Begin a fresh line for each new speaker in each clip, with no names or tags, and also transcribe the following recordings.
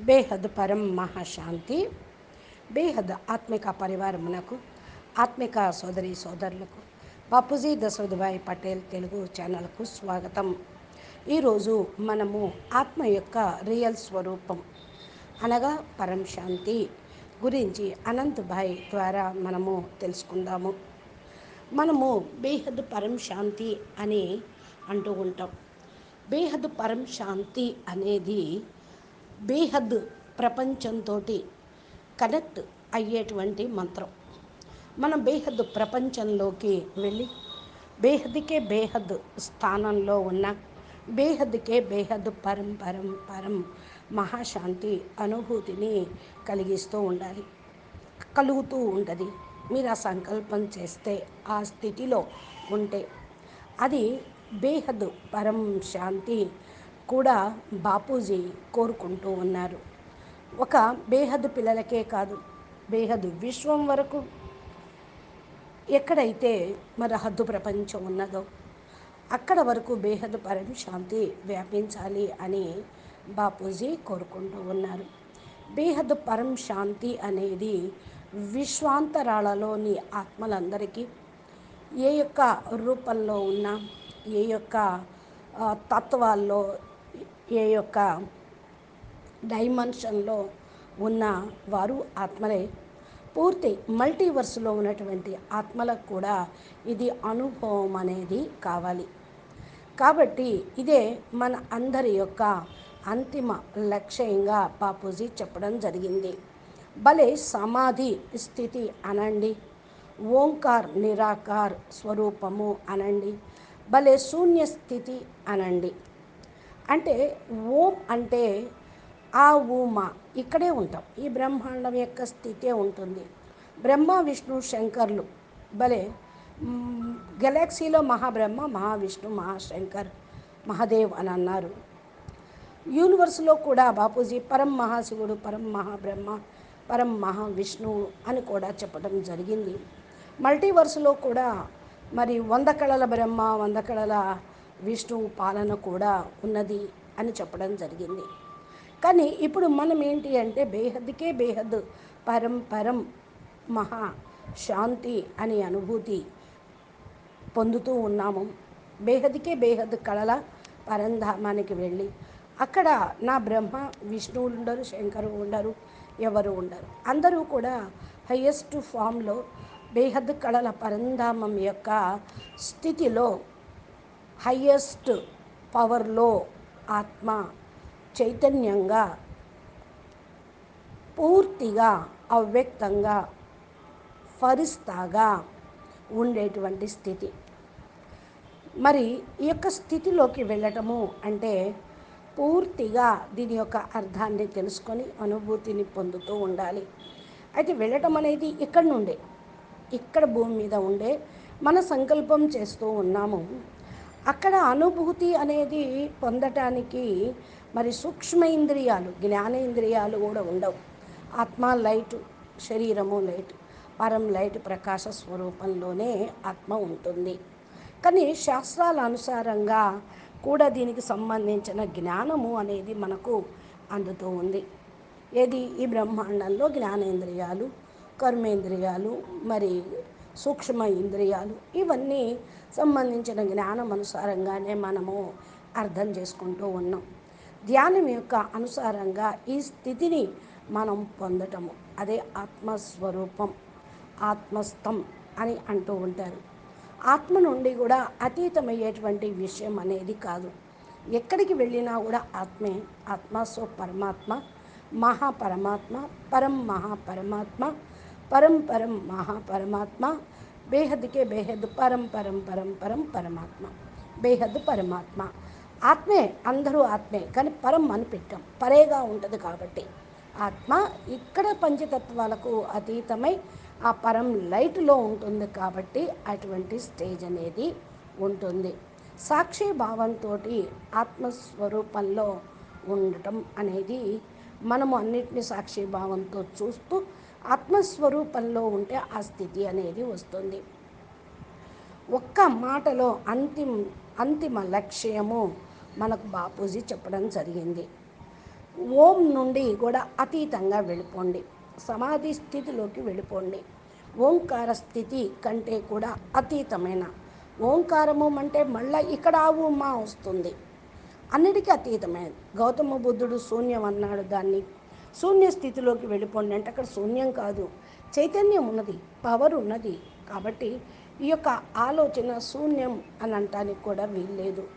బేహద్ పరం మహాశాంతి. బేహద్ ఆత్మిక పరివారమునకు ఆత్మిక సోదరి సోదరులకు బాపూజీ దశరథభాయ్ పటేల్ తెలుగు ఛానల్కు స్వాగతం. ఈరోజు మనము ఆత్మ యొక్క రియల్ స్వరూపం అనగా పరం శాంతి గురించి అనంత్ భాయ్ ద్వారా మనము తెలుసుకుందాము. మనము బేహద్ పరం శాంతి అని అంటూ ఉంటాం. బేహద్ పరం శాంతి అనేది బీహద్ ప్రపంచంతో కనెక్ట్ అయ్యేటువంటి మంత్రం. మనం బేహద్ ప్రపంచంలోకి వెళ్ళి బేహద్కే బేహద్ స్థానంలో ఉన్న బేహద్కే బేహద్ పరం పరం పరం మహాశాంతి అనుభూతిని కలిగిస్తూ ఉండాలి. కలుగుతూ ఉండదు మీరు ఆ సంకల్పం చేస్తే ఆ స్థితిలో ఉంటే అది బేహద్ పరం శాంతి కూడా బాపూజీ కోరుకుంటూ ఉన్నారు. ఒక బేహద్ పిల్లలకే కాదు బేహద్ విశ్వం వరకు ఎక్కడైతే మన హద్దు ప్రపంచం ఉన్నదో అక్కడ వరకు బేహద్ పరం శాంతి వ్యాపించాలి అని బాపూజీ కోరుకుంటూ ఉన్నారు. బేహద్ పరం శాంతి అనేది విశ్వాంతరాళలోని ఆత్మలందరికీ ఏ యొక్క రూపంలో ఉన్నా ఏ యొక్క తత్వాల్లో ఏ యొక్క డైమెన్షన్లో ఉన్న వారు ఆత్మలే. పూర్తి మల్టీవర్స్లో ఉన్నటువంటి ఆత్మలకు కూడా ఇది అనుభవం అనేది కావాలి. కాబట్టి ఇదే మన అందరి యొక్క అంతిమ లక్ష్యంగా బాపూజీ చెప్పడం జరిగింది. భలే సమాధి స్థితి అనండి. ఓంకార్ నిరాకార్ స్వరూపము అనండి. భలే శూన్య స్థితి అనండి. అంటే ఓం అంటే ఆ ఊమ ఇక్కడే ఉంటాం. ఈ బ్రహ్మాండం యొక్క స్థితే ఉంటుంది. బ్రహ్మ విష్ణు శంకర్లు. భలే గెలాక్సీలో మహాబ్రహ్మ మహావిష్ణు మహాశంకర్ మహాదేవ్ అని అన్నారు. యూనివర్స్లో కూడా బాపూజీ పరం మహాశివుడు పరం మహాబ్రహ్మ పరం మహావిష్ణువు అని కూడా చెప్పడం జరిగింది. మల్టీవర్స్లో కూడా మరి వంద కళల బ్రహ్మ వంద కళల విష్ణువు పాలన కూడా ఉన్నది అని చెప్పడం జరిగింది. కానీ ఇప్పుడు మనం ఏంటి అంటే బేహద్కే బేహద్ పరం పరం మహా శాంతి అనే అనుభూతి పొందుతూ ఉన్నాము. బేహద్కే బేహద్ కళల పరంధామానికి వెళ్ళి అక్కడ నా బ్రహ్మ విష్ణువులు ఉండరు శంకరు ఉండరు ఎవరు ఉండరు. అందరూ కూడా హయ్యెస్ట్ ఫామ్లో బేహద్ కళల పరంధామం యొక్క స్థితిలో హయ్యెస్ట్ పవర్లో ఆత్మ చైతన్యంగా పూర్తిగా అవ్యక్తంగా ఫరిస్తాగా ఉండేటువంటి స్థితి. మరి ఈ యొక్క స్థితిలోకి వెళ్ళటము అంటే పూర్తిగా దీని యొక్క అర్థాన్ని తెలుసుకొని అనుభూతిని పొందుతూ ఉండాలి. అయితే వెళ్ళటం అనేది ఇక్కడ నుండే ఇక్కడ భూమి మీద ఉండే మన సంకల్పం చేస్తూ ఉన్నాము. అక్కడ అనుభూతి అనేది పొందటానికి మరి సూక్ష్మ ఇంద్రియాలు జ్ఞానేంద్రియాలు కూడా ఉండవు. ఆత్మ లైట్ శరీరము లైట్ పరం లైట్ ప్రకాశ స్వరూపంలోనే ఆత్మ ఉంటుంది. కానీ శాస్త్రాల అనుసారంగా కూడా దీనికి సంబంధించిన జ్ఞానము అనేది మనకు అందుతూ ఉంది. ఏది? ఈ బ్రహ్మాండంలో జ్ఞానేంద్రియాలు కర్మేంద్రియాలు మరి సూక్ష్మ ఇంద్రియాలు ఇవన్నీ సంబంధించిన జ్ఞానం అనుసారంగానే మనము అర్థం చేసుకుంటూ ఉన్నాం. ధ్యానం యొక్క అనుసారంగా ఈ స్థితిని మనం పొందటము. అదే ఆత్మస్వరూపం ఆత్మస్థం అని అంటూ ఉంటారు. ఆత్మ నుండి కూడా అతీతమయ్యేటువంటి విషయం అనేది కాదు. ఎక్కడికి వెళ్ళినా కూడా ఆత్మే ఆత్మ సో పరమాత్మ మహాపరమాత్మ పరం మహాపరమాత్మ పరం పరం మహాపరమాత్మ బేహద్కే బేహద్ పరం పరం పరం పరం పరమాత్మ. బేహద్ పరమాత్మ. ఆత్మే అందరూ ఆత్మే కానీ పరం అని పెట్టాం. పరేగా ఉంటుంది కాబట్టి. ఆత్మ ఇక్కడ పంచతత్వాలకు అతీతమై ఆ పరం లైట్లో ఉంటుంది కాబట్టి అటువంటి స్టేజ్ అనేది ఉంటుంది. సాక్షి భావంతో ఆత్మస్వరూపంలో ఉండటం అనేది మనము అన్నిటిని సాక్షి భావంతో చూస్తూ ఆత్మస్వరూపంలో ఉంటే ఆ స్థితి అనేది వస్తుంది. ఒక్క మాటలో అంతిమ అంతిమ లక్ష్యము మనకు బాపూజీ చెప్పడం జరిగింది. ఓం నుండి కూడా అతీతంగా వెళ్ళిపోండి. సమాధి స్థితిలోకి వెళ్ళిపోండి. ఓంకార స్థితి కంటే కూడా అతీతమైన ఓంకారము అంటే మళ్ళీ ఇక్కడ ఆవు వస్తుంది. అన్నిటికీ అతీతమైనది గౌతమ బుద్ధుడు శూన్యం అన్నాడు దాన్ని. శూన్య స్థితిలోకి వెళ్ళిపోండి అంటే అక్కడ శూన్యం కాదు. చైతన్యం ఉన్నది పవర్ ఉన్నది. కాబట్టి ఈ యొక్క ఆలోచన శూన్యం అని అనటానికి కూడా వీల్లేదు.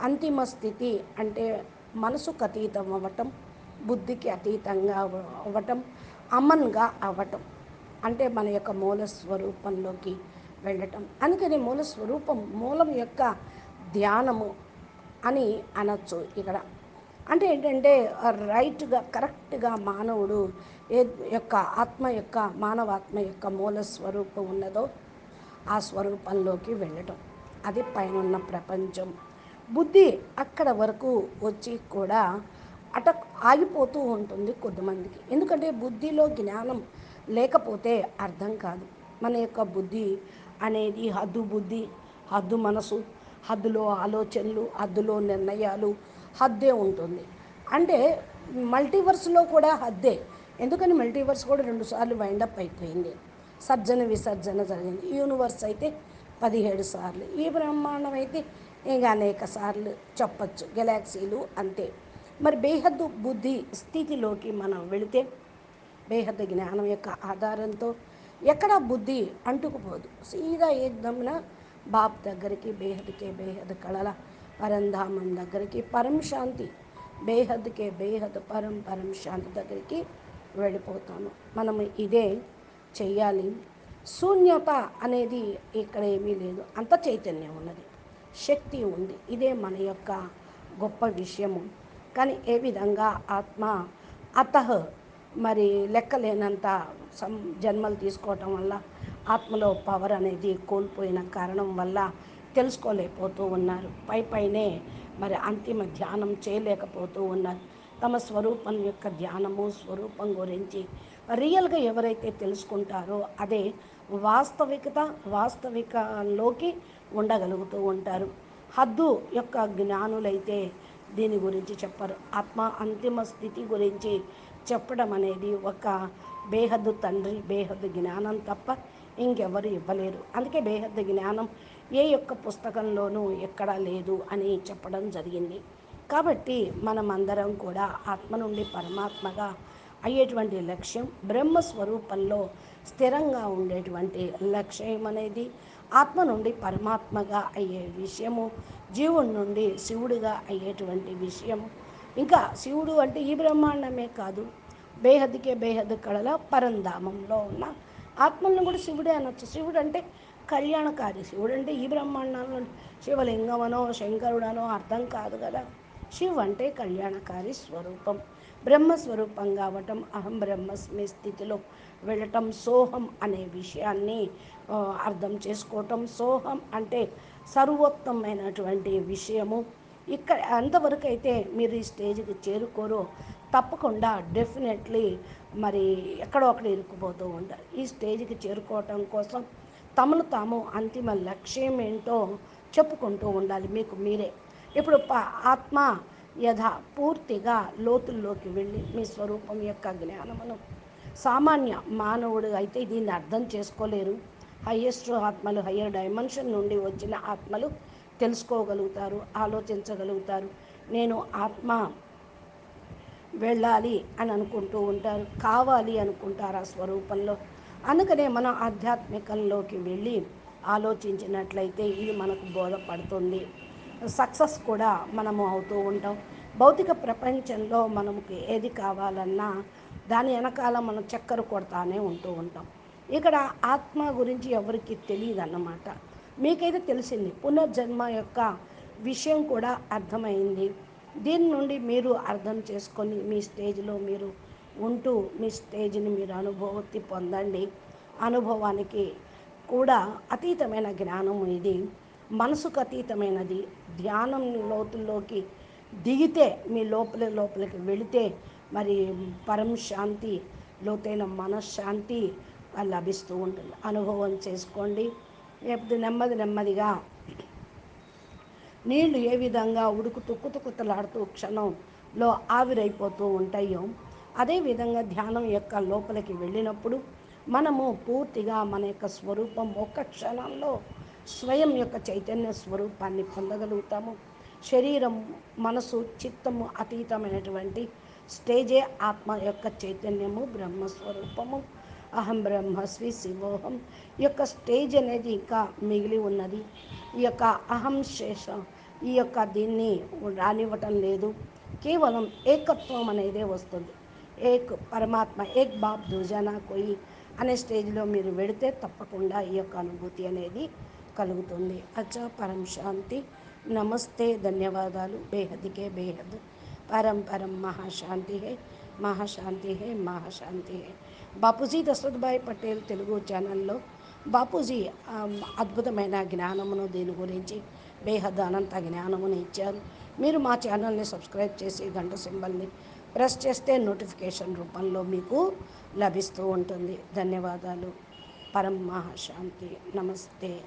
అంతిమ స్థితి అంటే మనసుకు అతీతం అవ్వటం బుద్ధికి అతీతంగా అవ్వటం అమన్గా అవ్వటం. అంటే మన యొక్క మూల స్వరూపంలోకి వెళ్ళటం. అందుకని మూల స్వరూపం మూలం యొక్క ధ్యానము అని అనొచ్చు ఇక్కడ. అంటే ఏంటంటే రైట్గా కరెక్ట్గా మానవుడు ఏ యొక్క ఆత్మ యొక్క మానవాత్మ యొక్క మూల స్వరూపం ఉన్నదో ఆ స్వరూపంలోకి వెళ్ళటం. అది పైన ఉన్న ప్రపంచం. బుద్ధి అక్కడ వరకు వచ్చి కూడా అట ఆగిపోతూ ఉంటుంది కొద్దిమందికి ఎందుకంటే బుద్ధిలో జ్ఞానం లేకపోతే అర్థం కాదు. మన యొక్క బుద్ధి అనేది హద్దు బుద్ధి హద్దు మనసు హద్దులో ఆలోచనలు హద్దులో నిర్ణయాలు హద్దే ఉంటుంది. అంటే మల్టీవర్స్లో కూడా హద్దే. ఎందుకని మల్టీవర్స్ కూడా రెండుసార్లు వైండప్ అయిపోయింది. సర్జన విసర్జన జరిగింది. యూనివర్స్ అయితే పదిహేడు సార్లు. ఈ బ్రహ్మాండం అయితే ఇంకా అనేక సార్లు చెప్పచ్చు. గెలాక్సీలు అంతే. మరి బేహద్దు బుద్ధి స్థితిలోకి మనం వెళితే బేహద్దు జ్ఞానం యొక్క ఆధారంతో ఎక్కడ బుద్ధి అంటుకుపోదు. సీదా ఏకదమ్న బాప్ దగ్గరికి బేహద్కే బేహద్ కళల పరంధామం దగ్గరికి పరం శాంతి. బేహద్కే బేహద్ పరం పరం శాంతి దగ్గరికి వెళ్ళిపోతాము. మనము ఇదే చెయ్యాలి. శూన్యత అనేది ఇక్కడ ఏమీ లేదు. అంత చైతన్యం ఉన్నది. శక్తి ఉంది. ఇదే మన యొక్క గొప్ప విషయము. కానీ ఏ విధంగా ఆత్మ అతహ మరి లెక్కలేనంత సం జన్మలు తీసుకోవటం వల్ల ఆత్మలో పవర్ అనేది కోల్పోయిన కారణం వల్ల తెలుసుకోలేకపోతూ ఉన్నారు. పై పైనే మరి అంతిమ ధ్యానం చేయలేకపోతూ ఉన్నారు. తమ స్వరూపం యొక్క ధ్యానము స్వరూపం గురించి రియల్గా ఎవరైతే తెలుసుకుంటారో అదే వాస్తవికత వాస్తవికలోకి ఉండగలుగుతూ ఉంటారు. హద్దు యొక్క జ్ఞానులైతే దీని గురించి చెప్పరు. ఆత్మ అంతిమ స్థితి గురించి చెప్పడం అనేది ఒక బేహద్దు తండ్రి బేహద్దు జ్ఞానం తప్ప ఇంకెవరు ఇవ్వలేరు. అందుకే బేహద్దు జ్ఞానం ఏ యొక్క పుస్తకంలోనూ ఎక్కడా లేదు అని చెప్పడం జరిగింది. కాబట్టి మనం అందరం కూడా ఆత్మ నుండి పరమాత్మగా అయ్యేటువంటి లక్ష్యం బ్రహ్మ స్వరూపంలో స్థిరంగా ఉండేటువంటి లక్ష్యం అనేది ఆత్మ నుండి పరమాత్మగా అయ్యే విషయము జీవుడి నుండి శివుడిగా అయ్యేటువంటి విషయం ఇంకా శివుడు అంటే ఈ బ్రహ్మాండమే కాదు బేహద్దుకే బేహద్దు కళల పరంధామంలో ఉన్న ఆత్మలను కూడా శివుడే అనొచ్చు. శివుడు అంటే కళ్యాణకారి శివుడు అంటే ఈ బ్రహ్మాండంలో శివలింగమనో శంకరుడనో అర్థం కాదు కదా. శివ్ అంటే కళ్యాణకారి స్వరూపం. బ్రహ్మ స్వరూపం కావటం అహం బ్రహ్మస్మి స్థితిలో వెళ్ళటం సోహం అనే విషయాన్ని అర్థం చేసుకోవటం సోహం అంటే సర్వోత్తమైనటువంటి విషయము. ఇక్కడ అంతవరకు అయితే మీరు ఈ స్టేజ్కి చేరుకోరో తప్పకుండా డెఫినెట్లీ మరి ఎక్కడో అక్కడ ఇరుక్కుపోతూ ఉంటారు. ఈ స్టేజ్కి చేరుకోవటం కోసం తమను తాము అంతిమ లక్ష్యం ఏంటో చెప్పుకుంటూ ఉండాలి మీకు మీరే. ఇప్పుడు ప ఆత్మ యథ పూర్తిగా లోతుల్లోకి వెళ్ళి మీ స్వరూపం యొక్క జ్ఞానమును సామాన్య మానవుడు అయితే దీన్ని అర్థం చేసుకోలేరు. హయ్యెస్ట్ ఆత్మలు హయ్యర్ డైమెన్షన్ నుండి వచ్చిన ఆత్మలు తెలుసుకోగలుగుతారు ఆలోచించగలుగుతారు. నేను ఆత్మ వెళ్ళాలి అని అనుకుంటూ ఉంటారు కావాలి అనుకుంటారు ఆ స్వరూపంలో. అందుకనే మనం ఆధ్యాత్మికంలోకి వెళ్ళి ఆలోచించినట్లయితే ఇది మనకు బోధపడుతుంది. సక్సెస్ కూడా మనము అవుతూ ఉంటాం. భౌతిక ప్రపంచంలో మనకు ఏది కావాలన్నా దాని వెనకాల మనం చక్కెర కొడతానే ఉంటూ ఉంటాం. ఇక్కడ ఆత్మ గురించి ఎవరికి తెలియదు అన్నమాట మీకైతే తెలిసింది పునర్జన్మ యొక్క విషయం కూడా అర్థమైంది. దీని నుండి మీరు అర్థం చేసుకొని మీ స్టేజ్లో మీరు ఉంటూ మీ స్టేజ్ని మీరు అనుభూతి పొందండి. అనుభవానికి కూడా అతీతమైన జ్ఞానం ఇది. మనసుకు అతీతమైనది. ధ్యానం లోతుల్లోకి దిగితే మీ లోపల లోపలికి వెళితే మరి పరం శాంతి లోతైన మనశ్శాంతి లభిస్తూ ఉంటుంది. అనుభవం చేసుకోండి. ఎప్పుడు నెమ్మది నెమ్మదిగా నీళ్ళు ఏ విధంగా ఉడుకుతూ తుక్కు తుక్కుతలాడుతూ క్షణంలో ఆవిరైపోతూ ఉంటాయో అదేవిధంగా ధ్యానం యొక్క లోపలికి వెళ్ళినప్పుడు మనము పూర్తిగా మన యొక్క స్వరూపం ఒక్క క్షణంలో స్వయం యొక్క చైతన్య స్వరూపాన్ని పొందగలుగుతాము. శరీరం మనసు చిత్తము అతీతమైనటువంటి స్టేజే ఆత్మ యొక్క చైతన్యము బ్రహ్మస్వరూపము. అహం బ్రహ్మస్వి శివోహం. ఈ యొక్క స్టేజ్ అనేది ఇంకా మిగిలి ఉన్నది. ఈ యొక్క అహం శేషం ఈ యొక్క దీన్ని రానివ్వటం లేదు. కేవలం ఏకత్వం అనేదే వస్తుంది. ఏక్ పరమాత్మ ఏక్ బాప్ దూజానా కోయి అనే స్టేజ్లో మీరు వెడితే తప్పకుండా ఈ యొక్క అనుభూతి అనేది కలుగుతుంది. అచ్చా పరం శాంతి. నమస్తే. ధన్యవాదాలు. బేహద్కే బేహద్. పరం పరం మహాశాంతి హే. మహాశాంతి హే. మహాశాంతి హే. బాపూజీ దశరథ్భాయ్ పటేల్ తెలుగు ఛానల్లో బాపూజీ అద్భుతమైన జ్ఞానమును దీని గురించి బేహద్ అనంత జ్ఞానమును ఇచ్చారు. మీరు మా ఛానల్ని సబ్స్క్రైబ్ చేసి గంట సింబల్ని ప్రెస్ చేస్తే నోటిఫికేషన్ రూపంలో మీకు లభిస్తూ ఉంటుంది. ధన్యవాదాలు. పరం మహాశాంతి నమస్తే.